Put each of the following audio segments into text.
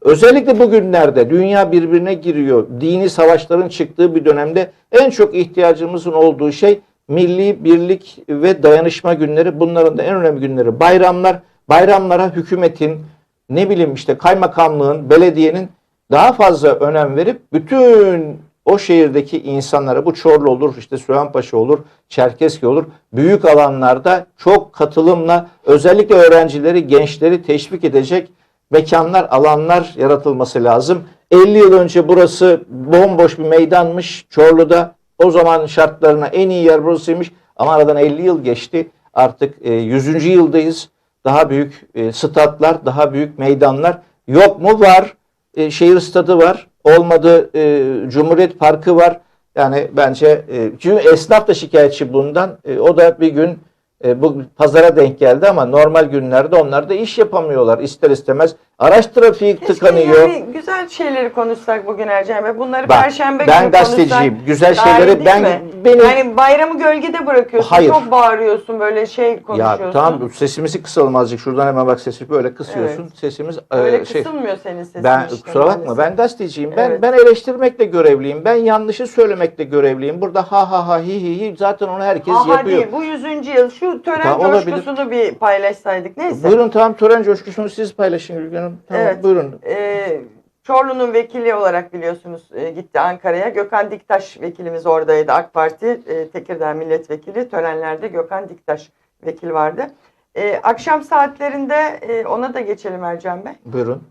özellikle bugünlerde dünya birbirine giriyor. Dini savaşların çıktığı bir dönemde en çok ihtiyacımızın olduğu şey milli birlik ve dayanışma günleri. Bunların da en önemli günleri bayramlar. Bayramlara hükümetin ne bileyim işte kaymakamlığın, belediyenin daha fazla önem verip bütün o şehirdeki insanlara bu Çorlu olur, işte Süheymanpaşa olur, Çerkezköy olur. Büyük alanlarda çok katılımla özellikle öğrencileri, gençleri teşvik edecek mekanlar, alanlar yaratılması lazım. 50 yıl önce burası bomboş bir meydanmış Çorlu'da. O zaman şartlarına en iyi yer burasıymış. Ama aradan 50 yıl geçti. Artık e, 100. yıldayız. Daha büyük e, statlar, daha büyük meydanlar yok mu? Var. E, şehir stadı var. Olmadı e, Cumhuriyet Parkı var. Yani bence e, çünkü esnaf da şikayetçi bundan. E, o da bir gün e, bu pazara denk geldi ama normal günlerde onlar da iş yapamıyorlar ister istemez. Araç trafiği Keşke tıkanıyor. yani güzel şeyleri konuşsak bugün Ercan Bey. Bunları Bak, Perşembe ben günü gazeteciyim. konuşsak Güzel daha iyi şeyleri değil ben- mi? benim- Yani bayramı gölgede bırakıyorsun. Hayır. Çok bağırıyorsun böyle şey konuşuyorsun. Ya tamam sesimizi kısalım azıcık. Şuradan hemen bak sesi böyle kısıyorsun. Evet. Sesimiz Öyle e, şey kısılmıyor senin sesin. ben işte kusura bakma maalesef. ben gazeteciyim. Ben Evet. ben eleştirmekle görevliyim. Ben yanlışı söylemekle görevliyim. Burada ha ha ha hi hi hi zaten onu herkes Aha yapıyor. değil bu 100. yıl şu tören Tamam, olabilir. coşkusunu bir paylaşsaydık neyse. Buyurun tamam tören coşkusunu siz paylaşın Gülgün Hanım. Tamam Evet. buyurun. Ee, Çorlu'nun vekili olarak biliyorsunuz e, gitti Ankara'ya. Gökhan Diktaş vekilimiz oradaydı AK Parti e, Tekirdağ milletvekili. Törenlerde Gökhan Diktaş vekil vardı. E, akşam saatlerinde e, ona da geçelim Ercan Bey. Buyurun.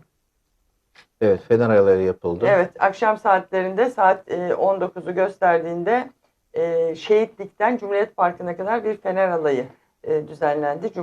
Evet fener ayarları yapıldı. Evet akşam saatlerinde saat e, 19'u gösterdiğinde e, Şehitlik'ten Cumhuriyet Parkı'na kadar bir fener alayı e, düzenlendi. Cumhuriyet